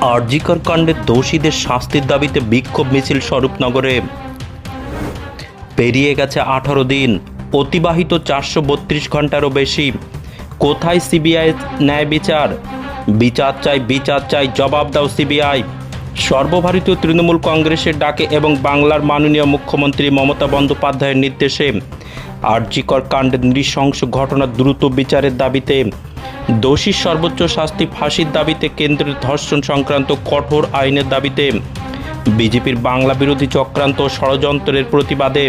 আরজিকর কাণ্ডের দোষীদের শাস্তির দাবিতে বিক্ষোভ মিছিল স্বরূপনগরে। পেরিয়ে গেছে আঠারো দিন, অতিবাহিত চারশো বত্রিশ ঘন্টারও বেশি। কোথায় সিবিআই ন্যায় বিচার? বিচার চাই বিচার চাই, জবাব দাও সিবিআই। সর্বভারতীয় তৃণমূল কংগ্রেসের ডাকে এবং বাংলার মাননীয় মুখ্যমন্ত্রী মমতা বন্দ্যোপাধ্যায়ের নির্দেশে। আরজিকর কাণ্ডের নৃশংস ঘটনা দ্রুত বিচারের দাবিতে দোষীর সর্বোচ্চ শাস্তি ফাঁসির দাবিতে কেন্দ্রের ধর্ষণ সংক্রান্ত কঠোর আইনের দাবিতে বিজেপির বাংলা বিরোধী চক্রান্ত ষড়যন্ত্রের প্রতিবাদে।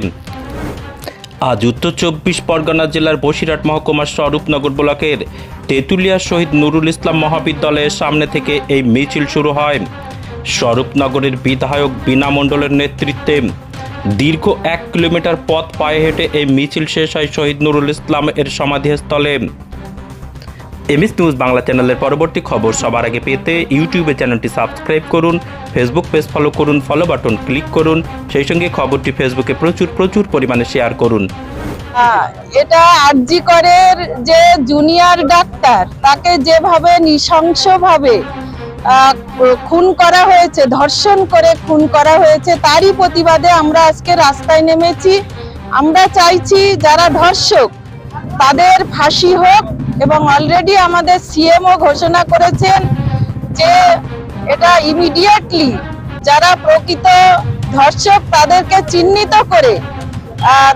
আজ উত্তর চব্বিশ পরগনা জেলার বসিরহাট মহকুমার স্বরূপনগর ব্লকের তেঁতুলিয়া শহীদ নুরুল ইসলাম মহাবিদ্যালয়ের সামনে থেকে এই মিছিল শুরু হয়। স্বরূপনগরের বিধায়ক বিনা মণ্ডলের নেতৃত্বে দীর্ঘ এক কিলোমিটার পথ পায়ে হেঁটে এই মিছিল শেষ হয় শহীদ নুরুল ইসলাম এর সমাধিস্থলে। এমএস নিউজ বাংলা চ্যানেলের পরবর্তী খবর সবার আগে পেতে ইউটিউবে চ্যানেলটি সাবস্ক্রাইব করুন, ফেসবুক পেজ ফলো করুন ফলো বাটন ক্লিক করুন, সেই সঙ্গে খবরটি ফেসবুকে প্রচুর প্রচুর পরিমাণে শেয়ার করুন। এটা আরজি করের যে জুনিয়র ডাক্তার, তাকে যেভাবে নৃশংসভাবে খুন করা হয়েছে, ধর্ষণ করে খুন করা হয়েছে, তারই প্রতিবাদে আমরা আজকে রাস্তায় নেমেছি। আমরা চাইছি যারা ধর্ষক, তাদের ফাঁসি হোক এবং অলরেডি আমাদের সিএমও ঘোষণা করেছেন যে এটা ইমিডিয়েটলি যারা প্রকৃত ধর্ষক তাদেরকে চিহ্নিত করে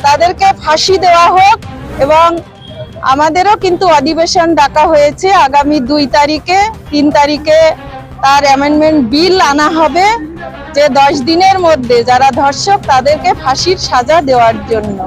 তাদেরকে ফাঁসি দেওয়া হোক এবং আমাদেরও কিন্তু অধিবেশন ডাকা হয়েছে আগামী দুই তারিখে। তিন তারিখে তার অ্যামেন্ডমেন্ট বিল আনা হবে যে দশ দিনের মধ্যে যারা ধর্ষক তাদেরকে ফাঁসির সাজা দেওয়ার জন্য।